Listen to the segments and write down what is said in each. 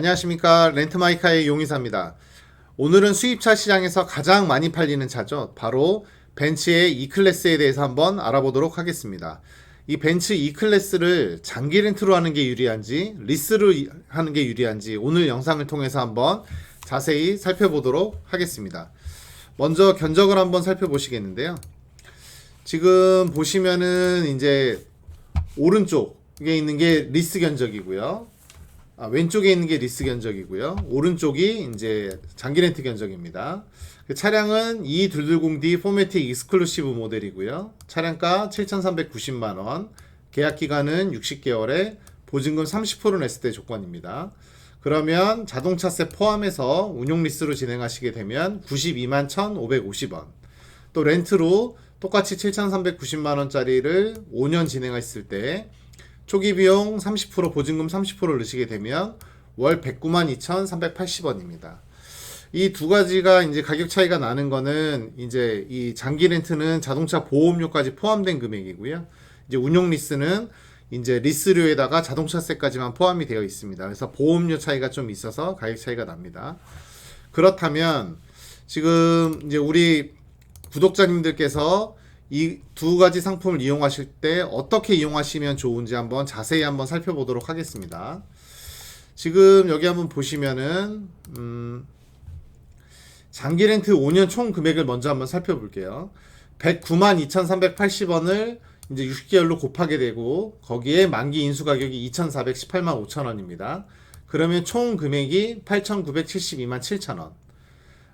안녕하십니까 렌트마이카의 용의사입니다. 오늘은 수입차 시장에서 가장 많이 팔리는 차죠. 바로 벤츠의 E클래스에 대해서 한번 알아보도록 하겠습니다. 이 벤츠 E클래스를 장기 렌트로 하는 게 유리한지 리스로 이- 하는 게 유리한지 오늘 영상을 통해서 한번 자세히 살펴보도록 하겠습니다. 먼저 견적을 한번 살펴보시겠는데요. 지금 보시면은 이제 오른쪽에 있는 게 리스 견적이고요. 아, 왼쪽에 있는 게 리스 견적이고요. 오른쪽이 이제 장기 렌트 견적입니다. 그 차량은 E220D 포매틱 익스클루시브 모델이고요. 차량가 7,390만 원, 계약 기간은 60개월에 보증금 30% 냈을 때 조건입니다. 그러면 자동차세 포함해서 운용 리스로 진행하시게 되면 92만 1,550원. 또 렌트로 똑같이 7,390만 원짜리를 5년 진행했을 때 초기 비용 30% 보증금 30%를 넣으시게 되면 월 109만 2,380원입니다. 이 두 가지가 이제 가격 차이가 나는 거는 이제 이 장기 렌트는 자동차 보험료까지 포함된 금액이고요. 이제 운용 리스는 이제 리스료에다가 자동차세까지만 포함이 되어 있습니다. 그래서 보험료 차이가 좀 있어서 가격 차이가 납니다. 그렇다면 지금 이제 우리 구독자님들께서 이 두 가지 상품을 이용하실 때 어떻게 이용하시면 좋은지 한번 자세히 한번 살펴보도록 하겠습니다. 지금 여기 한번 보시면은 음, 장기 렌트 5년 총 금액을 먼저 한번 살펴볼게요. 109만 2,380원을 이제 60개월로 곱하게 되고 거기에 만기 인수 가격이 2,418만 5천 원입니다. 그러면 총 금액이 8,972만 7천 원.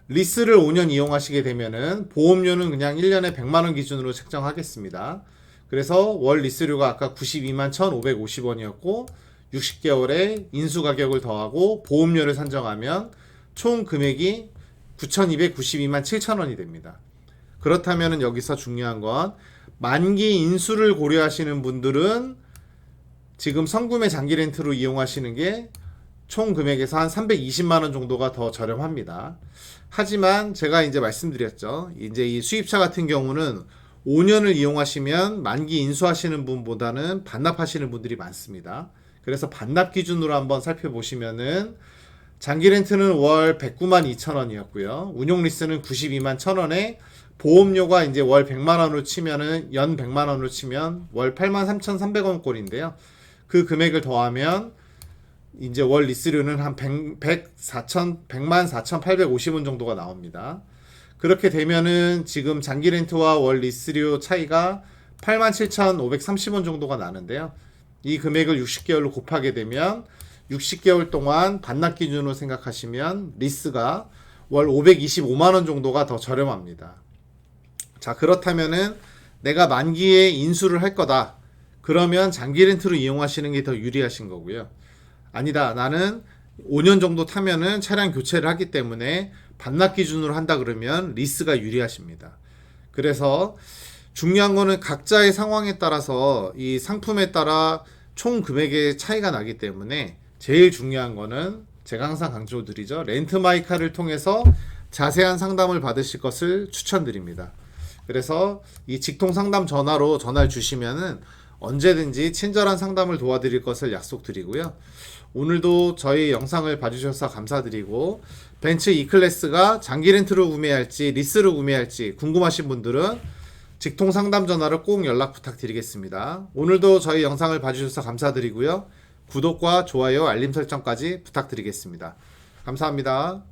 리스를 5년 이용하시게 되면은 보험료는 그냥 1년에 100만 원 기준으로 책정하겠습니다. 그래서 월 리스료가 아까 92만 1,550원이었고 60개월에 인수 가격을 더하고 보험료를 산정하면 총 금액이 9,292만 7천 원이 됩니다. 그렇다면은 여기서 중요한 건 만기 인수를 고려하시는 분들은 지금 성금의 장기 렌트로 이용하시는 게 총 금액에서 한 320만 원 정도가 더 저렴합니다. 하지만 제가 이제 말씀드렸죠. 이제 이 수입차 같은 경우는 5년을 이용하시면 만기 인수하시는 분보다는 반납하시는 분들이 많습니다. 그래서 반납 기준으로 한번 살펴보시면은 장기 렌트는 월 109만 2천 원이었고요. 운용 리스는 92만 1천 원에 보험료가 이제 월 100만 원으로 치면은 연 100만 원으로 치면 월 8만 3,300원 꼴인데요. 그 금액을 더하면 이제 월 리스료는 한 100, 100 4천 100만 4,850원 정도가 나옵니다. 그렇게 되면은 지금 장기 렌트와 월 리스료 차이가 87,530원 정도가 나는데요. 이 금액을 60개월로 곱하게 되면 60개월 동안 반납 기준으로 생각하시면 리스가 월 525만 원 정도가 더 저렴합니다. 자, 그렇다면은 내가 만기에 인수를 할 거다. 그러면 장기 렌트로 이용하시는 게 더 유리하신 거고요. 아니다. 나는 5년 정도 타면은 차량 교체를 하기 때문에 반납 기준으로 한다 그러면 리스가 유리하십니다. 그래서 중요한 거는 각자의 상황에 따라서 이 상품에 따라 총 금액의 차이가 나기 때문에 제일 중요한 거는 제가 항상 강조드리죠. 렌트 마이카를 통해서 자세한 상담을 받으실 것을 추천드립니다. 그래서 이 직통 상담 전화로 전화를 주시면은 언제든지 친절한 상담을 도와드릴 것을 약속드리고요. 오늘도 저희 영상을 봐주셔서 감사드리고 벤츠 E클래스가 장기 렌트로 구매할지 리스로 구매할지 궁금하신 분들은 직통 상담 전화로 꼭 연락 부탁드리겠습니다. 오늘도 저희 영상을 봐주셔서 감사드리고요. 구독과 좋아요, 알림 설정까지 부탁드리겠습니다. 감사합니다.